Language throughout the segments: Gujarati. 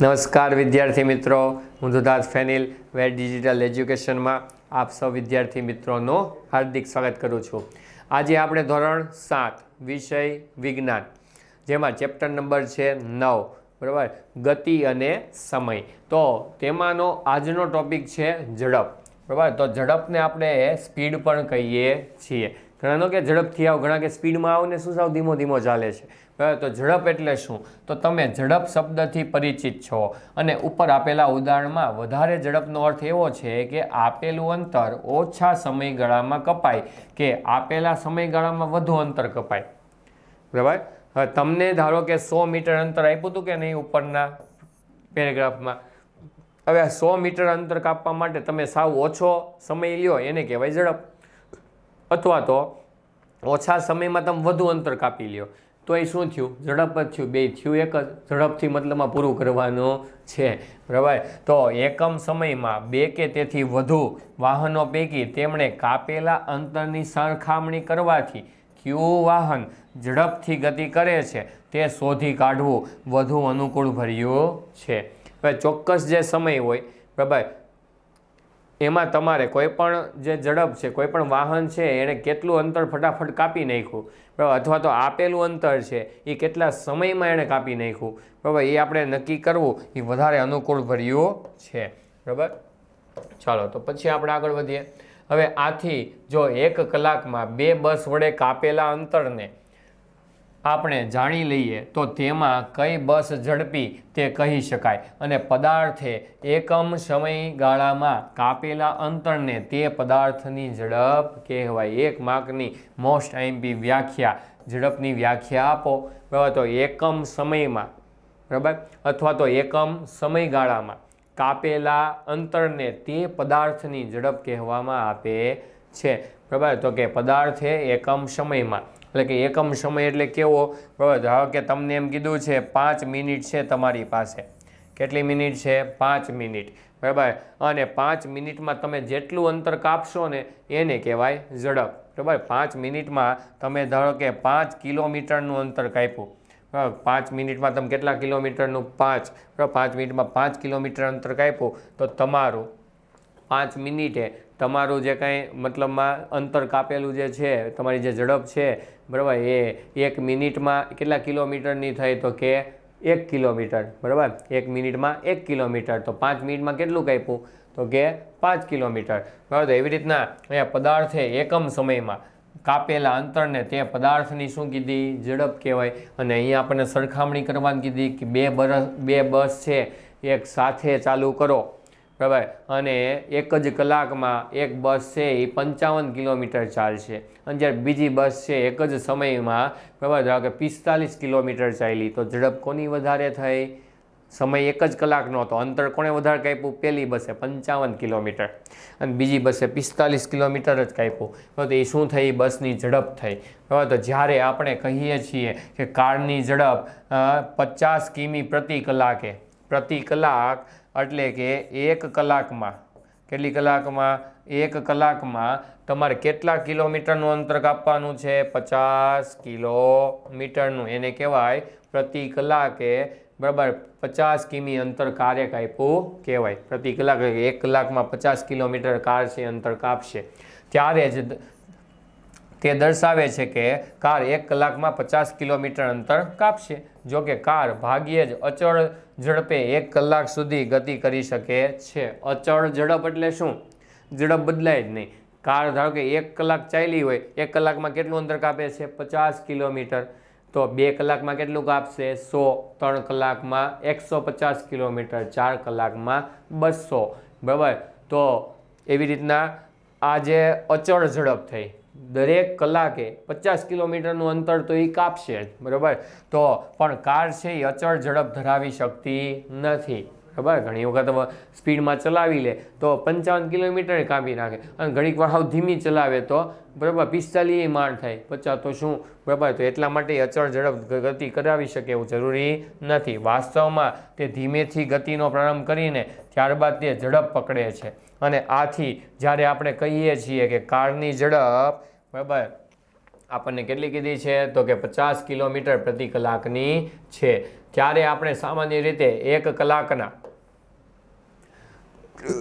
નમસ્કાર વિદ્યાર્થી મિત્રો. હું દુધાર્થ ફેનિલ વેર ડિજિટલ એજ્યુકેશનમાં આપ સૌ વિદ્યાર્થી મિત્રોનું હાર્દિક સ્વાગત કરું છું. આજે આપણે ધોરણ સાત, વિષય વિજ્ઞાન, જેમાં ચેપ્ટર નંબર છે નવ, બરાબર? ગતિ અને સમય. તો તેમાંનો આજનો ટોપિક છે ઝડપ, બરાબર? તો ઝડપને આપણે સ્પીડ પણ કહીએ છીએ. ઘણાનો કે ઝડપથી આવો, ઘણા કે સ્પીડમાં આવો ને શું સાવ ધીમો ધીમો ચાલે છે. તો ઝડપ એટલે શું? તો તમે ઝડપ શબ્દથી પરિચિત છો. અને ઉપર આપેલા ઉદાહરણમાં વધારે ઝડપનો અર્થ એવો છે કે આપેલું અંતર ઓછા સમયગાળામાં કપાય કે આપેલા સમયગાળામાં વધુ અંતર કપાય. બરાબર? હવે તમને ધારો કે સો મીટર અંતર આપ્યું હતું કે નહીં ઉપરના પેરેગ્રાફમાં? હવે આ સો મીટર અંતર કાપવા માટે તમે સાવ ઓછો સમય લ્યો, એને કહેવાય ઝડપ. અથવા તો ઓછા સમયમાં તમે વધુ અંતર કાપી લ્યો. તો એ શું થયું? ઝડપ જ થયું. બે થયું, એક જ. ઝડપથી મતલબમાં પૂરું કરવાનું છે. બરાબર? તો એકમ સમયમાં બે કે તેથી વધુ વાહનો પૈકી તેમણે કાપેલા અંતરની સરખામણી કરવાથી કયું વાહન ઝડપથી ગતિ કરે છે તે શોધી કાઢવું વધુ અનુકૂળ ભર્યું છે. હવે ચોક્કસ જે સમય હોય, બરાબર? એમાં તમારે કોઈ પણ જે ઝડપ છે, કોઈ પણ વાહન છે, એણે કેટલું અંતર ફટાફટ કાપી નાખ્યું, બરાબર? અથવા તો આપેલું અંતર છે, એ કેટલા સમયમાં એણે કાપી નાખ્યું, બરાબર? એ આપણે નક્કી કરવું, એ વધારે અનુકૂળ ભર્યું છે, બરાબર? ચાલો, તો પછી આપણે આગળ વધીએ. હવે આથી જો એક કલાકમાં બે બસ વડે કાપેલા અંતરને આપણે જાણી લઈએ તો તેમાં કઈ બસ ઝડપી તે કહી શકાય. અને પદાર્થે એકમ સમયગાળામાં કાપેલા અંતરને તે પદાર્થની ઝડપ કહેવાય. એક માર્કની મોસ્ટ આઈમ્પી વ્યાખ્યા. ઝડપની વ્યાખ્યા આપો. બરાબર, તો એકમ સમયમાં, બરાબર? અથવા તો એકમ સમયગાળામાં કાપેલા અંતરને તે પદાર્થની ઝડપ કહેવામાં આપે છે. બરાબર, તો કે પદાર્થે એકમ સમયમાં એટલે કે એકમ સમય એટલે કેવો? બરાબર ધારો કે તમને એમ કીધું છે, પાંચ મિનિટ છે તમારી પાસે. કેટલી મિનિટ છે? પાંચ મિનિટ. બરાબર? અને પાંચ મિનિટમાં તમે જેટલું અંતર કાપશો ને એને કહેવાય ઝડપ. બરાબર? પાંચ મિનિટમાં તમે ધારો કે પાંચ કિલોમીટરનું અંતર કાપ્યું. બરાબર? પાંચ મિનિટમાં તમે કેટલા કિલોમીટરનું? પાંચ. બરાબર? પાંચ મિનિટમાં પાંચ કિલોમીટર અંતર કાપ્યું. તો તમારું પાંચ મિનિટે તમારું જે કાંઈ મતલબમાં અંતર કાપેલું જે છે, તમારી જે ઝડપ છે, બરાબર, એ એક મિનિટમાં કેટલા કિલોમીટરની થઈ તો કે એક કિલોમીટર, બરાબર? એક મિનિટમાં એક કિલોમીટર. તો પાંચ મિનિટમાં કેટલું કાપ્યું? તો કે પાંચ કિલોમીટર. બરાબર, તો એવી રીતના અહીંયા પદાર્થે એકમ સમયમાં કાપેલા અંતરને તે પદાર્થની શું કીધી? ઝડપ કહેવાય. અને અહીંયા આપણને સરખામણી કરવાની કીધી કે બે બરસ, બે બસ છે, એક સાથે ચાલુ કરો. બરાબર અને એક જ કલાકમાં એક બસ છે એ પંચાવન કિલોમીટર ચાલશે. અને જ્યારે બીજી બસ છે એક જ સમયમાં બરાબર ધારો કે પિસ્તાલીસ કિલોમીટર ચાલી, તો ઝડપ કોની વધારે થઈ? સમય એક જ કલાકનો હતો. અંતર કોણે વધારે કાપ્યું? પહેલી બસે પંચાવન કિલોમીટર. અને બીજી બસે પિસ્તાલીસ કિલોમીટર જ કાપ્યું. બરાબર તો એ શું થઈ? બસની ઝડપ થઈ. બરાબર તો જ્યારે આપણે કહીએ છીએ કે કારની ઝડપ પચાસ કિમી પ્રતિ કલાકે પ્રતિ કલાક એટલે કે એક કલાકમાં. કેટલી કલાકમાં? એક કલાકમાં તમારે કેટલા કિલોમીટરનું અંતર કાપવાનું છે? પચાસ કિલોમીટરનું. એને કહેવાય પ્રતિ કલાકે બરાબર પચાસ કિમી અંતર કાર્ય કાપ્યું કહેવાય. પ્રતિ કલાક એક કલાકમાં પચાસ કિલોમીટર કાર છે અંતર કાપશે. ત્યારે જ તે દર્શાવે છે કે કાર એક કલાકમાં પચાસ કિલોમીટર અંતર કાપશે. જો કે કાર ભાગ્યે જ અચળ ઝડપે એક કલાક સુધી ગતિ કરી શકે છે. અચળ ઝડપ એટલે શું? ઝડપ બદલાય જ નહીં. કાર ધારો કે એક કલાક ચાલી હોય, એક કલાકમાં કેટલું અંતર કાપે છે? પચાસ કિલોમીટર. તો બે કલાકમાં કેટલું કાપશે? સો. ત્રણ કલાકમાં એકસો પચાસ કિલોમીટર, ચાર કલાકમાં બસો. બરાબર? તો એવી રીતના આ જે અચળ ઝડપ થઈ દરેક કલાકે પચાસ કિલોમીટરનું અંતર તો એ કાપશે જ, બરાબર? તો પણ કાર છે એ અચળ ઝડપ ધરાવી શકતી નથી, બરાબર? ઘણી વખત સ્પીડમાં ચલાવી લે તો પંચાવન કિલોમીટર કાપી નાખે અને ઘણીક વાર ધીમી ચલાવે તો, બરાબર? પિસ્તાલીસ માણ થાય, પચાસ તો શું? બરાબર? તો એટલા માટે અચળ ઝડપ ગતિ કરાવી શકે એવું જરૂરી નથી. વાસ્તવમાં તે ધીમેથી ગતિનો પ્રારંભ કરીને ત્યારબાદ તે ઝડપ પકડે છે. અને આથી જ્યારે આપણે કહીએ છીએ કે કારની ઝડપ, બરાબર? આપણને કેટલી કીધી છે? તો કે પચાસ કિલોમીટર પ્રતિ કલાકની છે. ત્યારે આપણે સામાન્ય રીતે એક કલાકના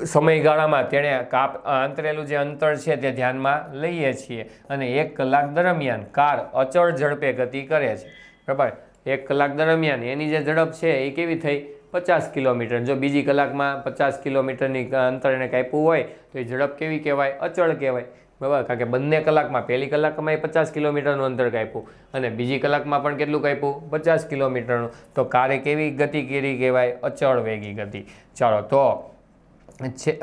સમયગાળામાં તેણે કાપ, આંતરેલું જે અંતર છે તે ધ્યાનમાં લઈએ છીએ અને એક કલાક દરમિયાન કાર અચળ ઝડપે ગતિ કરે છે. બરાબર? એક કલાક દરમિયાન એની જે ઝડપ છે એ કેવી થઈ? પચાસ કિલોમીટર. જો બીજી કલાકમાં પચાસ કિલોમીટરની અંતર એને કાપ્યું હોય, તો એ ઝડપ કેવી કહેવાય? અચળ કહેવાય. બરાબર? કારણ કે બંને કલાકમાં, પહેલી કલાકમાં એ પચાસ કિલોમીટરનું અંતર કાપ્યું અને બીજી કલાકમાં પણ કેટલું કાપ્યું પચાસ કિલોમીટરનું. તો કારે કેવી ગતિ કેરી કહેવાય? અચળ વેગી ગતિ. ચાલો, તો છે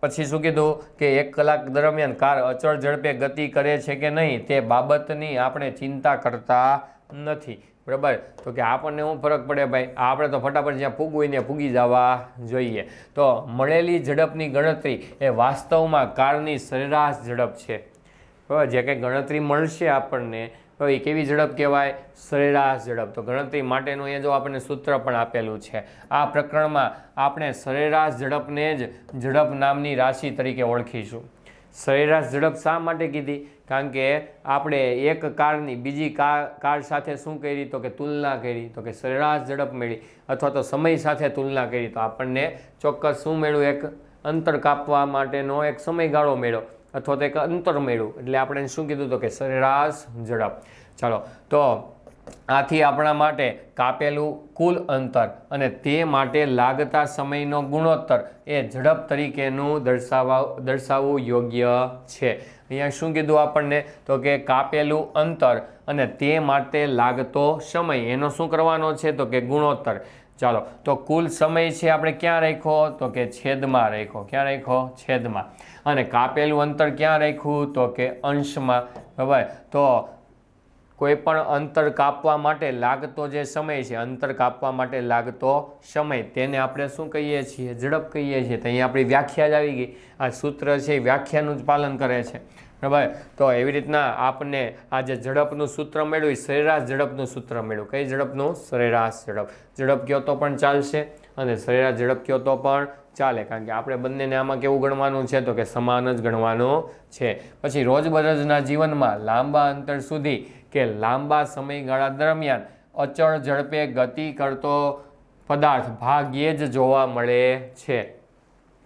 પછી શું કીધું? કે એક કલાક દરમિયાન કાર અચળ ઝડપે ગતિ કરે છે કે નહીં? તે બાબતની આપણે ચિંતા કરતા નથી. બરાબર? તો કે આપણને શું ફરક પડે ભાઈ? આપણે તો ફટાફટ જ્યાં પૂગવું હોય ને ફૂગી જવા જોઈએ. તો મળેલી ઝડપની ગણતરી એ વાસ્તવમાં કારની સરેરાશ ઝડપ છે. બરાબર? જે કંઈ ગણતરી મળશે આપણને, તો એ કેવી ઝડપ કહેવાય? સરેરાશ ઝડપ. તો ગણતરી માટેનું એ જો આપણને સૂત્ર પણ આપેલું છે. આ પ્રકરણમાં આપણે સરેરાશ ઝડપને જ ઝડપ નામની રાશિ તરીકે ઓળખીશું. સરેરાશ ઝડપ શા માટે કીધી? કારણ કે આપણે એક કારની બીજી કાર કાર સાથે શું કરી? તો કે તુલના કરી. તો કે સરેરાશ ઝડપ મળી અથવા તો સમય સાથે તુલના કરી. તો આપણને ચોક્કસ શું મળ્યું એક અંતર કાપવા માટેનો એક સમયગાળો મળ્યો અથવા તો એક અંતર મળ્યું એટલે આપણે શું કીધું તો કે સરેરાશ ઝડપ. ચાલો. તો આથી આપણા માટે કાપેલું કુલ અંતર અને તે માટે લાગતા સમયનો ગુણોત્તર એ ઝડપ તરીકેનું દર્શાવવા દર્શાવવું યોગ્ય છે. અહીંયા શું કીધું આપણને? તો કે કાપેલું અંતર અને તે માટે લાગતો સમય. એનો શું કરવાનો છે? તો કે ગુણોત્તર. ચાલો, તો કુલ સમય છે આપણે ક્યાં રાખ્યો? તો કે છેદમાં રાખ્યો. ક્યાં રાખ્યો? છેદમાં. અને કાપેલું અંતર ક્યાં રાખ્યું? તો કે અંશમાં. બરાબર? તો કોઈ પણ અંતર કાપવા માટે લાગતો જે સમય છે, અંતર કાપવા માટે લાગતો સમય, તેને આપણે શું કહીએ છીએ? ઝડપ કહીએ છીએ. તો અહીંયા આપણી વ્યાખ્યા જ આવી ગઈ. આ સૂત્ર છે એ વ્યાખ્યાનું જ પાલન કરે છે. બરાબર? તો એવી રીતના આપને આ જે ઝડપનું સૂત્ર મેળવ્યું સરેરાશ ઝડપનું સૂત્ર મેળવ્યું કઈ ઝડપનું? સરેરાશ ઝડપ. ઝડપ કયો તો પણ ચાલશે અને સરેરાશ ઝડપ કયો તો પણ ચાલે. કારણ કે આપણે બંનેને આમાં કેવું ગણવાનું છે? તો કે સમાન જ ગણવાનું છે. પછી રોજબરોજના જીવનમાં લાંબા અંતર સુધી કે લાંબા સમયગાળા દરમિયાન અચળ ઝડપે ગતિ કરતો પદાર્થ ભાગ્યે જ જોવા મળે છે.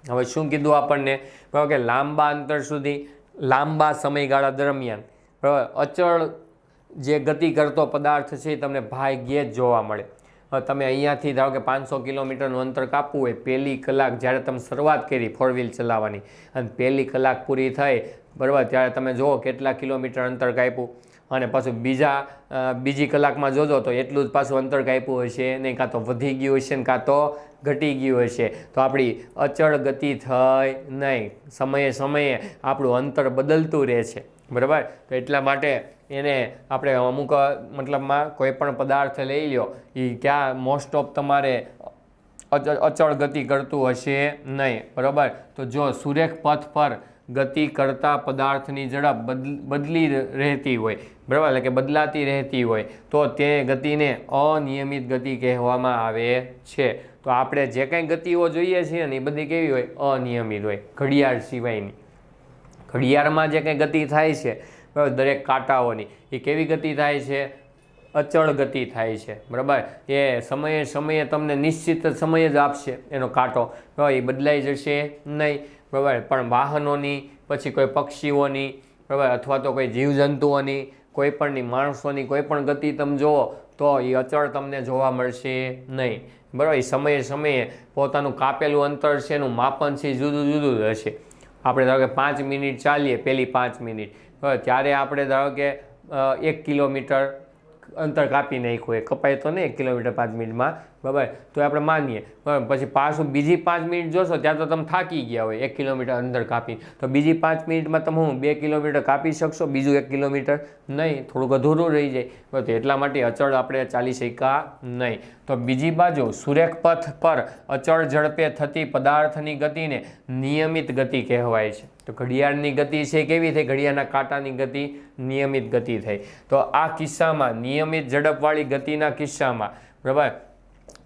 હવે શું કીધું આપણને? બરાબર કે લાંબા અંતર સુધી, લાંબા સમયગાળા દરમિયાન, બરાબર, અચળ જે ગતિ કરતો પદાર્થ છે એ તમને ભાગ્યે જ જોવા મળે. તમે અહીંયાથી ધારો કે પાંચસો કિલોમીટરનું અંતર કાપવું હોય, પહેલી કલાક જ્યારે તમે શરૂઆત કરી ફોર વ્હીલ ચલાવવાની, અને પહેલી કલાક પૂરી થઈ, બરાબર, ત્યારે તમે જુઓ કેટલા કિલોમીટર અંતર કાપ્યું. અને પાછું બીજા બીજી કલાકમાં જોજો તો એટલું જ પાછું અંતર કાપ્યું હશે નહીં કાં તો વધી ગયું હશે ને કાં તો ઘટી ગયું હશે. તો આપણી અચળ ગતિ થઈ નહીં. સમયે સમયે આપણું અંતર બદલતું રહે છે. બરાબર? તો એટલા માટે એને આપણે અમુક મતલબમાં કોઈ પણ પદાર્થ લઈ લ્યો એ ક્યાં મોસ્ટ ઓફ તમારે અચળ ગતિ કરતું હશે નહીં. બરાબર? તો જો સુરેખ પથ પર ગતિ કરતા પદાર્થની ઝડપ બદલ રહેતી હોય. બરાબર? એટલે કે બદલાતી રહેતી હોય. તો તે ગતિને અનિયમિત ગતિ કહેવામાં આવે છે. તો આપણે જે કંઈ ગતિઓ જોઈએ છીએ ને એ બધી કેવી હોય? અનિયમિત હોય. ઘડિયાળ સિવાયની. ઘડિયાળમાં જે કંઈ ગતિ થાય છે, બરાબર? દરેક કાંટાઓની. એ કેવી ગતિ થાય છે? અચળ ગતિ થાય છે. બરાબર? એ સમયે સમયે તમને નિશ્ચિત સમય જ આપશે એનો કાંટો. એ બદલાઈ જશે નહીં. બરાબર. પણ વાહનોની, પછી કોઈ પક્ષીઓની, બરાબર, અથવા તો કોઈ જીવજંતુઓની, કોઈ પણની, માણસોની કોઈ પણ ગતિ તમે જુઓ, તો એ અચળ તમને જોવા મળશે નહીં. બરાબર એ સમયે સમયે પોતાનું કાપેલું અંતર છે એનું માપન છે એ જુદું જુદું હશે આપણે ધારો કે પાંચ મિનિટ ચાલીએ પહેલી પાંચ મિનિટ. ત્યારે આપણે ધારો કે એક કિલોમીટર અંતર કાપી નાખ્યું હોય. કપાય તો નહીં એક કિલોમીટર પાંચ મિનિટમાં. બરાબર? તો આપણે માનીએ. બરાબર? પછી પાછું બીજી પાંચ મિનિટ જોશો, ત્યાં તો તમે થાકી ગયા હોય, એક કિલોમીટર અંદર કાપી તો બીજી પાંચ મિનિટમાં તમે હું, બે કિલોમીટર કાપી શકશો, બીજું એક કિલોમીટર નહીં. થોડુંક અધૂરું રહી જાય. તો એટલા માટે અચળ આપણે ચાલી શક્યા નહીં. તો બીજી બાજુ સુરેખ પથ પર અચળ ઝડપે થતી પદાર્થની ગતિને નિયમિત ગતિ કહેવાય છે. તો ઘડિયાળની ગતિ છે કેવી થઈ? ઘડિયાળના કાંટાની ગતિ નિયમિત ગતિ થઈ. તો આ કિસ્સામાં નિયમિત ઝડપવાળી ગતિના કિસ્સામાં, બરાબર?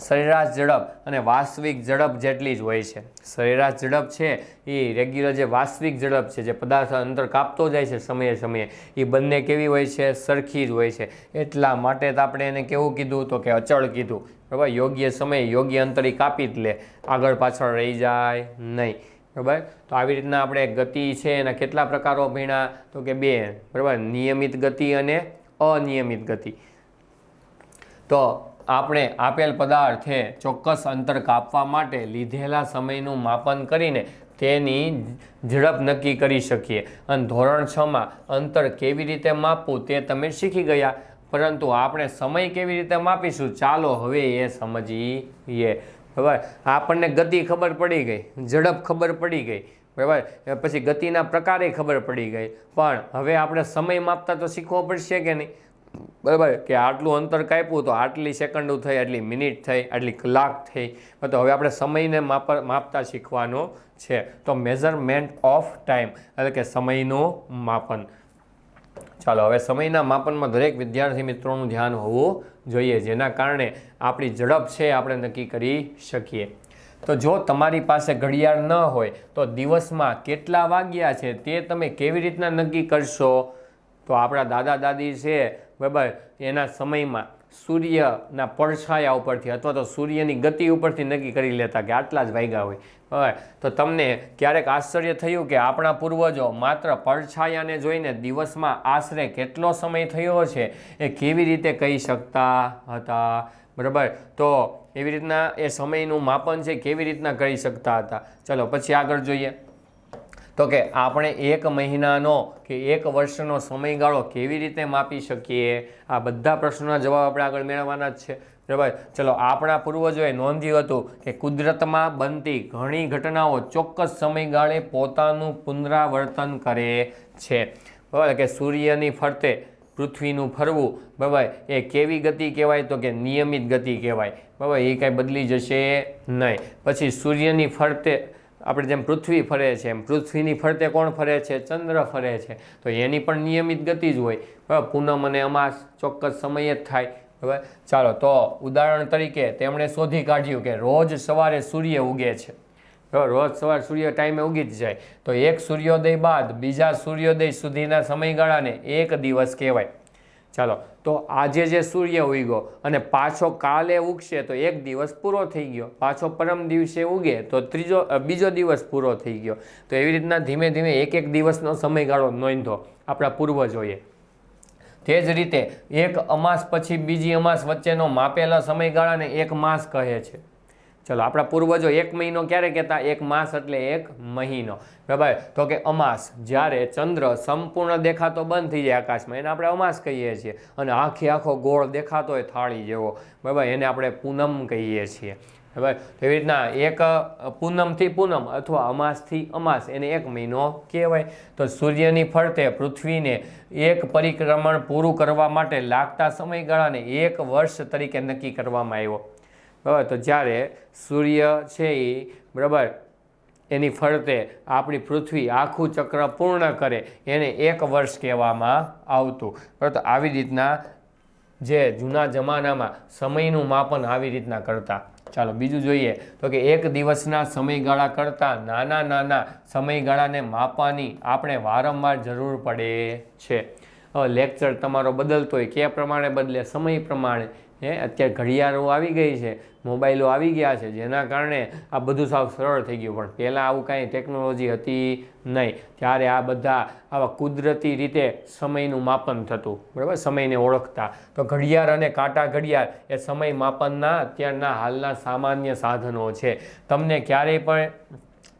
સરેરાશ ઝડપ અને વાસ્તવિક ઝડપ જેટલી જ હોય છે. સરેરાશ ઝડપ છે એ રેગ્યુલર જે વાસ્તવિક ઝડપ છે, જે પદાર્થ અંતર કાપતો જાય છે સમયે સમયે, એ બંને કેવી હોય છે? સરખી જ હોય છે. એટલા માટે જ આપણે એને કેવું કીધું તો કે અચળ કીધું. બરાબર? યોગ્ય સમયે યોગ્ય અંતર એ કાપી જ લે. આગળ પાછળ રહી જાય નહીં. બરાબર? તો આવી રીતના આપણે ગતિ છે એના કેટલા પ્રકારો ભીણા? તો કે બે. બરાબર? નિયમિત ગતિ અને અનિયમિત ગતિ. તો આપણે આપેલ પદાર્થે ચોક્કસ અંતર કાપવા માટે લીધેલા સમયનું માપન કરીને તેની ઝડપ નક્કી કરી શકીએ. અને ધોરણ છમાં અંતર કેવી રીતે માપવું તે તમે શીખી ગયા. પરંતુ આપણે સમય કેવી રીતે માપીશું? ચાલો હવે એ સમજીએ. બરાબર? આપણને ગતિ ખબર પડી ગઈ. ઝડપ ખબર પડી ગઈ. બરાબર? પછી ગતિના પ્રકારે ખબર પડી ગઈ. પણ હવે આપણે સમય માપતા તો શીખવો પડશે કે નહીં? બરાબર કે આટલું અંતર કાપ્યું તો આટલી સેકન્ડો થઈ, આટલી મિનિટ થઈ, આટલી કલાક થઈ. તો હવે આપણે સમયને માપ માપતા શીખવાનો છે. તો મેઝરમેન્ટ ઓફ ટાઈમ એટલે કે સમયનું માપન. ચાલો, હવે સમયના માપનમાં દરેક વિદ્યાર્થી મિત્રોનું ધ્યાન હોવું જોઈએ, જેના કારણે આપણી ઝડપ છે, આપણે નક્કી કરી શકીએ. તો જો તમારી પાસે ઘડિયાળ ન હોય, તો દિવસમાં કેટલા વાગ્યા છે, તે તમે કેવી રીતના નક્કી કરશો? તો આપણા દાદા દાદી છે બરાબર? એના સમયમાં સૂર્યના પડછાયા ઉપરથી અથવા તો સૂર્યની ગતિ ઉપરથી નક્કી કરી લેતા કે આટલા જ વાગ્યા હોય. બરાબર? તો તમને ક્યારેક આશ્ચર્ય થયું કે આપણા પૂર્વજો માત્ર પડછાયાને જોઈને દિવસમાં આશરે કેટલો સમય થયો છે એ કેવી રીતે કહી શકતા હતા? બરાબર? તો એવી રીતના એ સમયનું માપન છે, કેવી રીતના કરી શકતા હતા? ચલો, પછી આગળ જોઈએ. તો કે આપણે એક મહિનાનો કે એક વર્ષનો સમયગાળો કેવી રીતે માપી શકીએ? આ બધા પ્રશ્નોના જવાબ આપણે આગળ મેળવવાના જ છે. બરાબર? ચલો, આપણા પૂર્વજોએ નોંધ્યું હતું કે કુદરતમાં બનતી ઘણી ઘટનાઓ ચોક્કસ સમયગાળે પોતાનું પુનરાવર્તન કરે છે. બરાબર? કે સૂર્યની ફરતે પૃથ્વીનું ફરવું. બરાબર? એ કેવી ગતિ કહેવાય? તો કે નિયમિત ગતિ કહેવાય. બરાબર? એ કાંઈ બદલી જશે નહીં. પછી સૂર્યની ફરતે આપણે જેમ પૃથ્વી ફરે છે, એમ પૃથ્વીની ફરતે કોણ ફરે છે? ચંદ્ર ફરે છે. તો એની પણ નિયમિત ગતિ જ હોય. બરાબર? પૂનમ અને અમાસ ચોક્કસ સમયે જ થાય. બરાબર? ચાલો, તો ઉદાહરણ તરીકે તેમણે શોધી કાઢ્યું કે રોજ સવારે સૂર્ય ઉગે છે. બરાબર? રોજ સવાર સૂર્ય ટાઈમે ઉગી જ જાય. તો એક સૂર્યોદય બાદ બીજા સૂર્યોદય સુધીના સમયગાળાને એક દિવસ કહેવાય. ચાલો, તો આજે જે સૂર્ય ઉગ્યો અને પાછો કાલે ઉગશે, તો એક દિવસ પૂરો થઈ ગયો. પાછો પરમ દિવસે ઉગે, તો ત્રીજો બીજો દિવસ પૂરો થઈ ગયો. તો એવી રીતના ધીમે ધીમે એક એક દિવસનો સમયગાળો નોંધો આપણા પૂર્વજોએ. તે જ રીતે એક અમાસ પછી બીજી અમાસ વચ્ચેનો માપેલા સમયગાળાને એક માસ કહે છે. ચલો, આપણા પૂર્વજો એક મહિનો ક્યારે કહેતા? એક માસ એટલે એક મહિનો. બરાબર? તો કે અમાસ. જ્યારે ચંદ્ર સંપૂર્ણ દેખાતો બંધ થઈ જાય આકાશમાં, એને આપણે અમાસ કહીએ છીએ. અને આખી આખો ગોળ દેખાતો હોય થાળી જેવો. બરાબર? એને આપણે પૂનમ કહીએ છીએ. બરાબર? એવી રીતના એક પૂનમથી પૂનમ અથવા અમાસથી અમાસ એને એક મહિનો કહેવાય. તો સૂર્યની ફરતે પૃથ્વીને એક પરિક્રમણ પૂરું કરવા માટે લાગતા સમયગાળાને એક વર્ષ તરીકે નક્કી કરવામાં આવ્યો. બરાબર? તો જ્યારે સૂર્ય છે એ, બરાબર, એની ફરતે આપણી પૃથ્વી આખું ચક્ર પૂર્ણ કરે, એને એક વર્ષ કહેવામાં આવતું. બરાબર? આવી રીતના જે જૂના જમાનામાં સમયનું માપન આવી રીતના કરતા. ચાલો, બીજું જોઈએ. તો કે એક દિવસના સમયગાળા કરતાં નાના નાના સમયગાળાને માપવાની આપણે વારંવાર જરૂર પડે છે. લેક્ચર તમારો બદલતો હોય. કયા પ્રમાણે બદલે? સમય પ્રમાણે. હે? અત્યારે ઘડિયાળો આવી ગઈ છે, મોબાઈલો આવી ગયા છે, જેના કારણે આ બધું સાવ સરળ થઈ ગયું. પણ પહેલાં આવું કાંઈ ટેકનોલોજી હતી નહીં. ત્યારે આ બધા આવા કુદરતી રીતે સમયનું માપન થતું. બરાબર? સમયને ઓળખતા. તો ઘડિયાળ અને કાંટા ઘડિયાળ એ સમય માપનના અત્યારના હાલના સામાન્ય સાધનો છે. તમને ક્યારેય પણ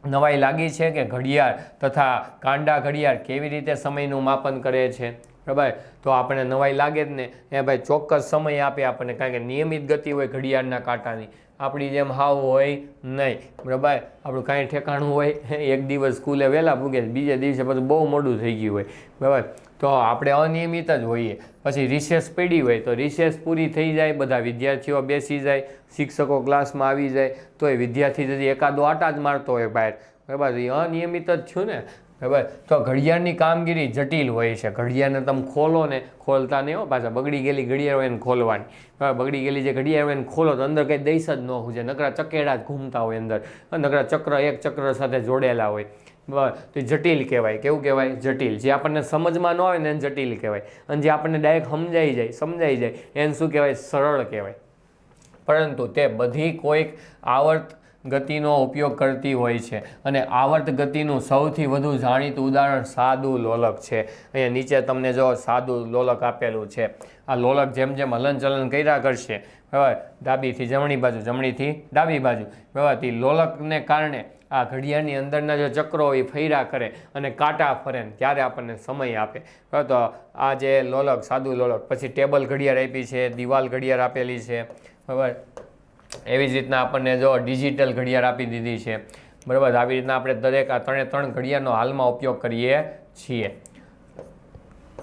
નવાઈ લાગી છે કે ઘડિયાળ તથા કાંડા ઘડિયાળ કેવી રીતે સમયનું માપન કરે છે? બરાબર તો આપણે નવાઈ લાગે જ ને. એ ભાઈ, ચોક્કસ સમય આપે આપણને, કારણ કે નિયમિત ગતિ હોય ઘડિયાળના કાંટાની. આપણી જેમ હાવ હોય નહીં. બરાબર? આપણું કાંઈ ઠેકાણું હોય એક દિવસ સ્કૂલે વહેલા પૂગે બીજે દિવસે પછી બહુ મોડું થઈ ગયું હોય. બરાબર? તો આપણે અનિયમિત જ હોઈએ. પછી રિસેસ પડી હોય, તો રિસેસ પૂરી થઈ જાય, બધા વિદ્યાર્થીઓ બેસી જાય, શિક્ષકો ક્લાસમાં આવી જાય તો એ વિદ્યાર્થી যদি એકાદો આટા જ મારતો હોય બહાર. બરાબર? એ અનિયમિત જ થયું ને. બરાબર તો ઘડિયાળની કામગીરી જટિલ હોય છે. ઘડિયાળને તમે ખોલો ને ખોલતા નહીં હો પાછા. બગડી ગયેલી ઘડિયાળ હોય એને ખોલવાની. બરાબર બગડી ગયેલી જે ઘડિયાળ હોય એને ખોલો તો અંદર કંઈ દઈશ જ ન હોય. નકરા ચકેડા જ ઘૂમતા હોય અંદર. નકરા ચક્ર, એક ચક્ર સાથે જોડેલા હોય. બરાબર તો જટિલ કહેવાય. કેવું કહેવાય? જટિલ. જે આપણને સમજમાં ન આવે ને એને જટિલ કહેવાય. અને જે આપણને ડાયરેક્ટ સમજાઈ જાય સમજાઈ જાય, એને શું કહેવાય? સરળ કહેવાય. પરંતુ તે બધી કોઈક આવર્ત ગતિનો ઉપયોગ કરતી હોય છે અને આવર્ત ગતિનું સૌથી વધુ જાણીતું ઉદાહરણ સાદું લોલક છે. અહીંયા નીચે તમને જો સાદું લોલક આપેલું છે. આ લોલક જેમ જેમ હલનચલન કર્યા કરશે બરાબર ડાબીથી જમણી બાજુ, જમણીથી ડાબી બાજુ બરાબર તે લોલકને કારણે આ ઘડિયાળની અંદરના જે ચક્રો હોય એ ફર્યા કરે અને કાંટા ફરે ત્યારે આપણને સમય આપે. બરાબર તો આ જે લોલક, સાદું લોલક, પછી ટેબલ ઘડિયાળ આપી છે, દિવાલ ઘડિયાળ આપેલી છે. બરાબર એવી જ રીતના આપણને જો ડિજિટલ ઘડિયાળ આપી દીધી છે. બરાબર, આવી રીતના આપણે દરેક આ ત્રણે ત્રણ ઘડિયાળનો હાલમાં ઉપયોગ કરીએ છીએ.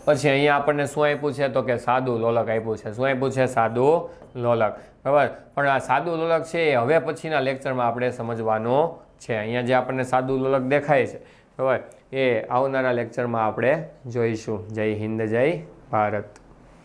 પછી અહીંયા આપણને શું આપ્યું છે? તો કે સાદું લોલક આપ્યું છે. શું આપ્યું છે? સાદું લોલક. બરાબર, પણ આ સાદું લોલક છે એ હવે પછીના લેક્ચરમાં આપણે સમજવાનો છે. અહીંયા જે આપણને સાદું લોલક દેખાય છે, બરાબર, એ આવનારા લેક્ચરમાં આપણે જોઈશું. જય હિન્દ, જય ભારત.